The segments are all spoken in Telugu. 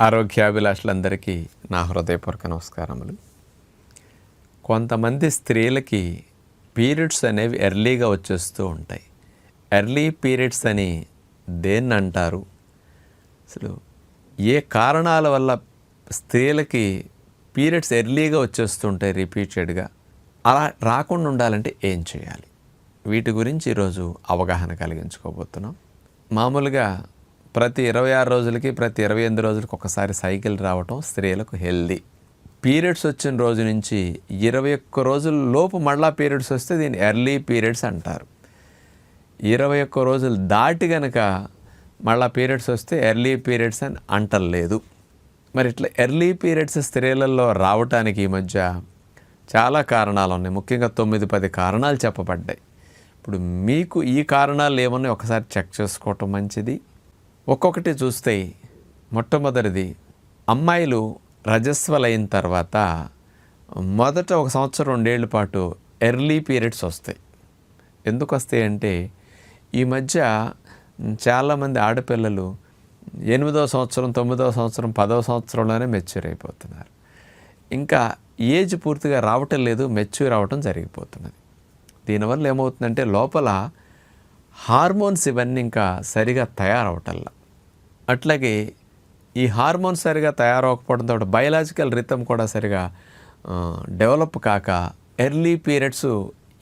ఆరోగ్యాభిలాషులందరికీ నా హృదయపూర్వక నమస్కారములు. కొంతమంది స్త్రీలకి పీరియడ్స్ అనేవి ఎర్లీగా వచ్చేస్తూ ఉంటాయి. ఎర్లీ పీరియడ్స్ అని దేన్ని అంటారు? అసలు ఏ కారణాల వల్ల స్త్రీలకి పీరియడ్స్ ఎర్లీగా వచ్చేస్తుంటాయి రిపీటెడ్గా? అలా రాకుండా ఉండాలంటే ఏం చేయాలి? వీటి గురించి ఈరోజు అవగాహన కలిగించుకోబోతున్నాం. మామూలుగా ప్రతి ఇరవై ఆరు రోజులకి ప్రతి ఇరవై ఎనిమిది రోజులకి ఒకసారి సైకిల్ రావటం స్త్రీలకు హెల్దీ. పీరియడ్స్ వచ్చిన రోజు నుంచి ఇరవై ఒక్క రోజుల లోపు మళ్ళా పీరియడ్స్ వస్తే దీన్ని ఎర్లీ పీరియడ్స్ అంటారు. ఇరవై ఒక్క రోజులు దాటి గనక మళ్ళా పీరియడ్స్ వస్తే ఎర్లీ పీరియడ్స్ అని అంటలేదు. మరి ఇట్లా ఎర్లీ పీరియడ్స్ స్త్రీలలో రావటానికి ఈ మధ్య చాలా కారణాలు ఉన్నాయి. ముఖ్యంగా తొమ్మిది పది కారణాలు చెప్పబడ్డాయి. ఇప్పుడు మీకు ఈ కారణాలు ఏమన్నా ఒకసారి చెక్ చేసుకోవటం మంచిది. ఒక్కొక్కటి చూస్తే మొట్టమొదటిది అమ్మాయిలు రజస్వలైన తర్వాత మొదట ఒక సంవత్సరం రెండేళ్ళ పాటు ఎర్లీ పీరియడ్స్ వస్తాయి. ఎందుకు వస్తాయి అంటే ఈ మధ్య చాలామంది ఆడపిల్లలు ఎనిమిదవ సంవత్సరం తొమ్మిదవ సంవత్సరం పదవ సంవత్సరంలోనే మెచ్యూర్ అయిపోతున్నారు. ఇంకా ఏజ్ పూర్తిగా రావటం లేదు మెచ్యూర్ అవ్వటం జరిగిపోతున్నది. దీనివల్ల ఏమవుతుందంటే లోపల హార్మోన్స్ ఇవన్నీ ఇంకా సరిగా తయారవటంలా అట్లాగే ఈ హార్మోన్ సరిగా తయారవకపోవడంతో బయలాజికల్ రితం కూడా సరిగా డెవలప్ కాక ఎర్లీ పీరియడ్స్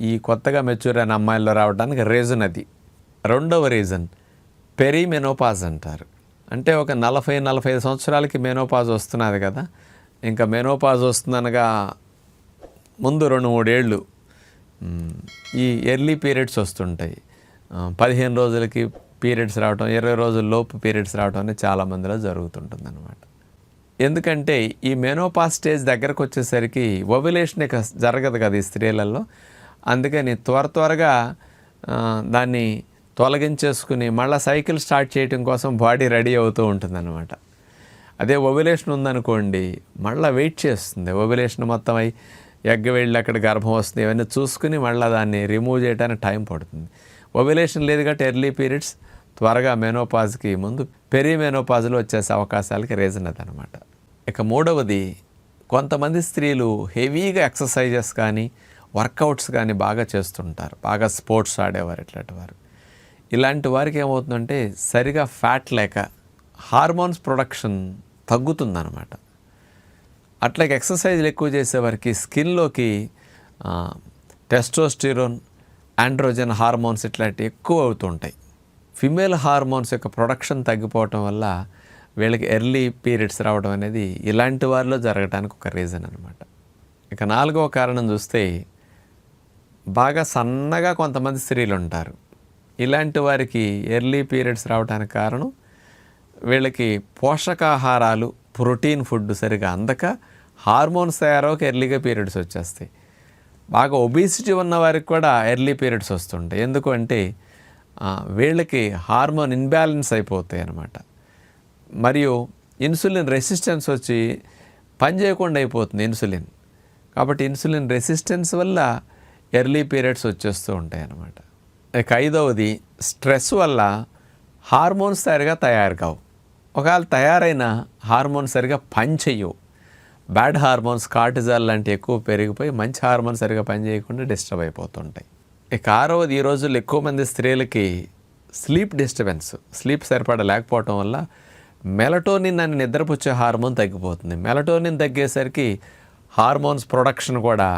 ఈ కొత్తగా మెచ్యూర్ అయిన అమ్మాయిల్లో రావడానికి రీజన్ అది. రెండవ రీజన్ పెరిమెనోపాజ్ అంటారు. అంటే ఒక నలభై నలభై ఐదు సంవత్సరాలకి మెనోపాజ్ వస్తున్నది కదా. ఇంకా మెనోపాజ్ వస్తుందనగా ముందు రెండు మూడేళ్ళు ఈ ఎర్లీ పీరియడ్స్ వస్తుంటాయి. పదిహేను రోజులకి పీరియడ్స్ రావటం ఇరవై రోజుల లోపు పీరియడ్స్ రావటం అనేది చాలా మందిలో జరుగుతుంటుంది అనమాట ఎందుకంటే ఈ మెనోపాస్ స్టేజ్ దగ్గరకు వచ్చేసరికి ఓవ్యులేషన్ ఇక జరగదు కదా ఈ స్త్రీలలో. అందుకని త్వర త్వరగా దాన్ని తొలగించేసుకుని మళ్ళీ సైకిల్ స్టార్ట్ చేయడం కోసం బాడీ రెడీ అవుతూ ఉంటుందన్నమాట. అదే ఒవిలేషన్ ఉందనుకోండి మళ్ళీ వెయిట్ చేస్తుంది. ఒవిలేషన్ మొత్తం అయి ఎగ్గ వెళ్ళి అక్కడ గర్భం వస్తుంది ఇవన్నీ చూసుకుని మళ్ళీ దాన్ని రిమూవ్ చేయడానికి టైం పడుతుంది. ఒవిలేషన్ లేదు కాబట్టి ఎర్లీ పీరియడ్స్ త్వరగా మెనోపాజ్కి ముందు పెరి మెనోపాజ్లో వచ్చేసే అవకాశాలకి రీజన్ అదనమాట. ఇక మూడవది కొంతమంది స్త్రీలు హెవీగా ఎక్సర్సైజెస్ కానీ వర్కౌట్స్ కానీ బాగా చేస్తుంటారు. బాగా స్పోర్ట్స్ ఆడేవారు ఇట్లాంటి వారు. ఇలాంటి వారికి ఏమవుతుందంటే సరిగా ఫ్యాట్ లేక హార్మోన్స్ ప్రొడక్షన్ తగ్గుతుందన్నమాట అట్లాగే ఎక్సర్సైజ్లు ఎక్కువ చేసేవారికి స్కిన్లోకి టెస్టోస్టిరోన్ ఆండ్రోజన్ హార్మోన్స్ ఇట్లాంటివి ఎక్కువ అవుతుంటాయి. ఫిమేల్ హార్మోన్స్ యొక్క ప్రొడక్షన్ తగ్గిపోవటం వల్ల వీళ్ళకి ఎర్లీ పీరియడ్స్ రావడం అనేది ఇలాంటి వారిలో జరగడానికి ఒక రీజన్ అనమాట ఇక నాలుగవ కారణం చూస్తే బాగా సన్నగా కొంతమంది స్త్రీలు ఉంటారు. ఇలాంటి వారికి ఎర్లీ పీరియడ్స్ రావడానికి కారణం వీళ్ళకి పోషకాహారాలు ప్రోటీన్ ఫుడ్ సరిగా అందక హార్మోన్స్ తయారవక ఎర్లీగా పీరియడ్స్ వచ్చేస్తాయి. బాగా ఒబిసిటీ ఉన్న వారికి కూడా ఎర్లీ పీరియడ్స్ వస్తుంటాయి. ఎందుకంటే వీళ్ళకి హార్మోన్ ఇన్బ్యాలెన్స్ అయిపోతాయి అన్నమాట. మరియు ఇన్సులిన్ రెసిస్టెన్స్ వచ్చి పని చేయకుండా అయిపోతుంది ఇన్సులిన్. కాబట్టి ఇన్సులిన్ రెసిస్టెన్స్ వల్ల ఎర్లీ పీరియడ్స్ వచ్చేస్తూ ఉంటాయి అన్నమాట. ఇక ఐదవది స్ట్రెస్ వల్ల హార్మోన్స్ సరిగా తయారు కావు. ఒకవేళ తయారైన హార్మోన్స్ సరిగా పని బ్యాడ్ హార్మోన్స్ కార్టిజాల్ లాంటివి ఎక్కువ పెరిగిపోయి మంచి హార్మోన్స్ సరిగా పనిచేయకుండా డిస్టర్బ్ అయిపోతుంటాయి. ఇక ఆరవది ఈ రోజుల్లో ఎక్కువ మంది స్త్రీలకి స్లీప్ డిస్టర్బెన్స్ స్లీప్ సరిపడా లేకపోవటం వల్ల మెలటోనిన్ అని నిద్రపుచ్చే హార్మోన్ తగ్గిపోతుంది. మెలటోనిన్ తగ్గేసరికి హార్మోన్స్ ప్రొడక్షన్ కూడా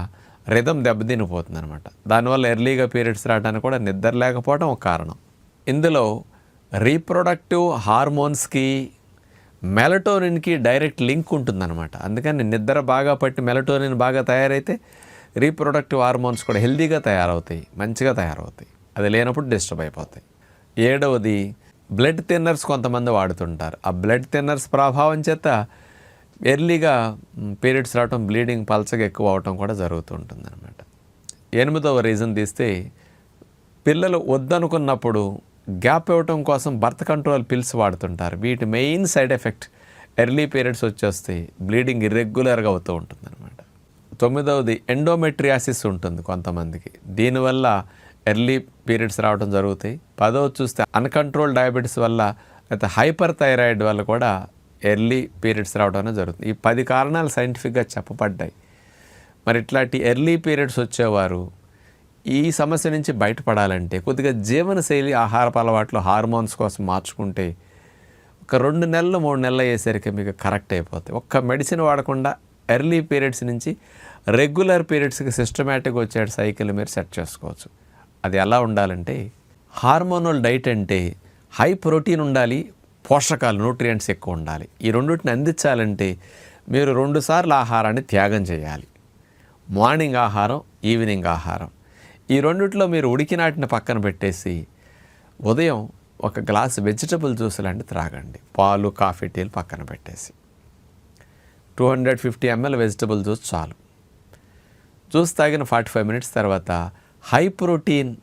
రిధం దెబ్బతినిపోతుంది అనమాట దానివల్ల ఎర్లీగా పీరియడ్స్ రావడానికి కూడా నిద్ర లేకపోవడం ఒక కారణం. ఇందులో రీప్రొడక్టివ్ హార్మోన్స్కి మెలటోనిన్కి డైరెక్ట్ లింక్ ఉంటుందన్నమాట. అందుకని నిద్ర బాగా పట్టి మెలటోనిన్ బాగా తయారైతే రీప్రొడక్టివ్ హార్మోన్స్ కూడా హెల్దీగా తయారవుతాయి మంచిగా తయారవుతాయి. అది లేనప్పుడు డిస్టర్బ్ అయిపోతాయి. ఏడవది బ్లడ్ థిన్నర్స్ కొంతమంది వాడుతుంటారు. ఆ బ్లడ్ థిన్నర్స్ ప్రభావం చేత ఎర్లీగా పీరియడ్స్ రావటం బ్లీడింగ్ పల్చగా ఎక్కువ అవటం కూడా జరుగుతూ ఉంటుందన్నమాట ఎనిమిదవ రీజన్ తీస్తే పిల్లలు వద్దనుకున్నప్పుడు గ్యాప్ ఇవ్వటం కోసం బర్త్ కంట్రోల్ పిల్స్ వాడుతుంటారు. వీటి main side effect early periods వచ్చేస్తాయి. బ్లీడింగ్ ఇర్రెగ్యులర్గా అవుతూ ఉంటుంది అనమాట తొమ్మిదవది ఎండోమెట్రియాసిస్ ఉంటుంది కొంతమందికి. దీనివల్ల ఎర్లీ పీరియడ్స్ రావడం జరుగుతాయి. పదవది చూస్తే అన్కంట్రోల్ డయాబెటీస్ వల్ల లేకపోతే హైపర్ థైరాయిడ్ వల్ల కూడా ఎర్లీ పీరియడ్స్ రావడం జరుగుతుంది. ఈ పది కారణాలు సైంటిఫిక్గా చెప్పబడ్డాయి. మరి ఇట్లాంటి ఎర్లీ పీరియడ్స్ వచ్చేవారు ఈ సమస్య నుంచి బయటపడాలంటే కొద్దిగా జీవనశైలి ఆహారపు అలవాట్లు హార్మోన్స్ కోసం మార్చుకుంటే ఒక రెండు నెలలు మూడు నెలలు అయ్యేసరికి మీకు కరెక్ట్ అయిపోతాయి. ఒక్క మెడిసిన్ వాడకుండా ఎర్లీ పీరియడ్స్ నుంచి రెగ్యులర్ పీరియడ్స్కి సిస్టమేటిక్గా వచ్చే సైకిల్ మీరు సెట్ చేసుకోవచ్చు. అది ఎలా ఉండాలంటే హార్మోనల్ డైట్ అంటే హై ప్రోటీన్ ఉండాలి పోషకాలు న్యూట్రియంట్స్ ఎక్కువ ఉండాలి. ఈ రెండింటిని అందించాలంటే మీరు రెండుసార్లు ఆహారాన్ని త్యాగం చేయాలి. మార్నింగ్ ఆహారం ఈవినింగ్ ఆహారం. ఈ రెండిట్లో మీరు ఉడికినాటిని పక్కన పెట్టేసి ఉదయం ఒక గ్లాస్ వెజిటబుల్ జ్యూస్ లాంటి త్రాగండి. పాలు కాఫీ టీలు పక్కన పెట్టేసి. Two hundred fifty ML vegetable juice చాలు. జ్యూస్ తాగిన ఫార్టీ ఫైవ్ మినిట్స్ తర్వాత హై ప్రోటీన్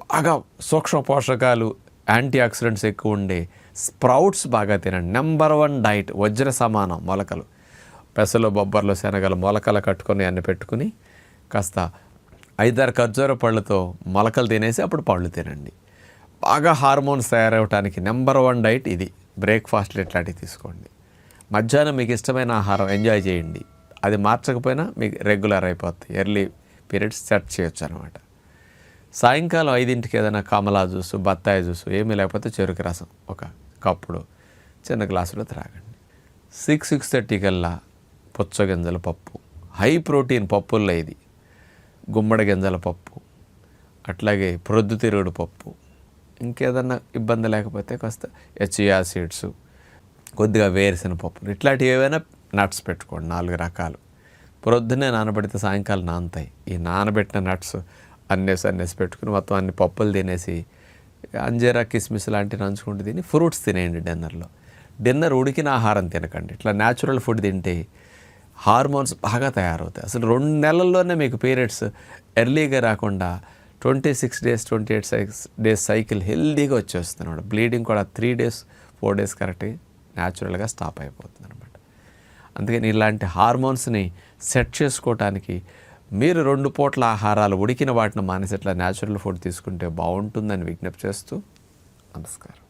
బాగా సూక్ష్మ పోషకాలు యాంటీ ఆక్సిడెంట్స్ ఎక్కువ ఉండే స్ప్రౌట్స్ బాగా తినండి. నెంబర్ వన్ డైట్ వజ్ర సమానం మొలకలు. పెసలు బొబ్బర్లు శనగలు మొలకలు కట్టుకొని అన్ని పెట్టుకుని కాస్త ఐదారు ఖర్జూర పళ్ళతో మొలకలు తినేసి అప్పుడు పళ్ళు తినండి. బాగా హార్మోన్స్ తయారవడానికి నెంబర్ వన్ డైట్ ఇది. బ్రేక్ఫాస్ట్లు ఇట్లాంటివి తీసుకోండి. మధ్యాహ్నం మీకు ఇష్టమైన ఆహారం ఎంజాయ్ చేయండి. అది మార్చకపోయినా మీకు రెగ్యులర్ అయిపోతుంది ఎర్లీ పీరియడ్స్ సెట్ చేయొచ్చు అనమాట సాయంకాలం ఐదింటికి ఏదైనా కమలా జ్యూసు బత్తాయి జ్యూసు ఏమీ లేకపోతే చెరుకు రసం ఒక కప్పుడు చిన్న గ్లాసులో త్రాగండి. సిక్స్ సిక్స్ థర్టీ కల్లా పుచ్చగింజల పప్పు. హై ప్రోటీన్ పప్పుల్లో ఇది. గుమ్మడి గింజల పప్పు. అట్లాగే ప్రొద్దుతిరుగుడు పప్పు. ఇంకేదన్నా ఇబ్బంది లేకపోతే కాస్త హెచ్ఈఆర్ సీడ్స్ కొద్దిగా వేరుసిన పప్పులు ఇట్లాంటివి ఏవైనా నట్స్ పెట్టుకోండి నాలుగు రకాలు. పొద్దున్నే నానబెడితే సాయంకాలం నానతాయి. ఈ నానబెట్టిన నట్స్ అన్నేసి అన్నేసి పెట్టుకుని మొత్తం అన్ని పప్పులు తినేసి అంజీరా కిస్మిస్ లాంటివి నంచుకుంటూ తిని ఫ్రూట్స్ తినేయండి డిన్నర్లో. డిన్నర్ ఉడికిన ఆహారం తినకండి. ఇట్లా న్యాచురల్ ఫుడ్ తింటే హార్మోన్స్ బాగా తయారవుతాయి. అసలు రెండు నెలల్లోనే మీకు పీరియడ్స్ ఎర్లీగా రాకుండా twenty six days twenty eight six days cycle హెల్దీగా వచ్చేస్తున్నాడు. బ్లీడింగ్ కూడా త్రీ డేస్ ఫోర్ డేస్ కరెక్ట్గా న్యాచురల్గా స్టాప్ అయిపోతుంది అనమాట అందుకని ఇలాంటి హార్మోన్స్ని సెట్ చేసుకోవటానికి మీరు రెండు పూట్ల ఆహారాలు ఉడికిన వాటిని మానేసి ఇట్లా న్యాచురల్ ఫుడ్ తీసుకుంటే బాగుంటుందని విజ్ఞప్తి చేస్తూ నమస్కారం.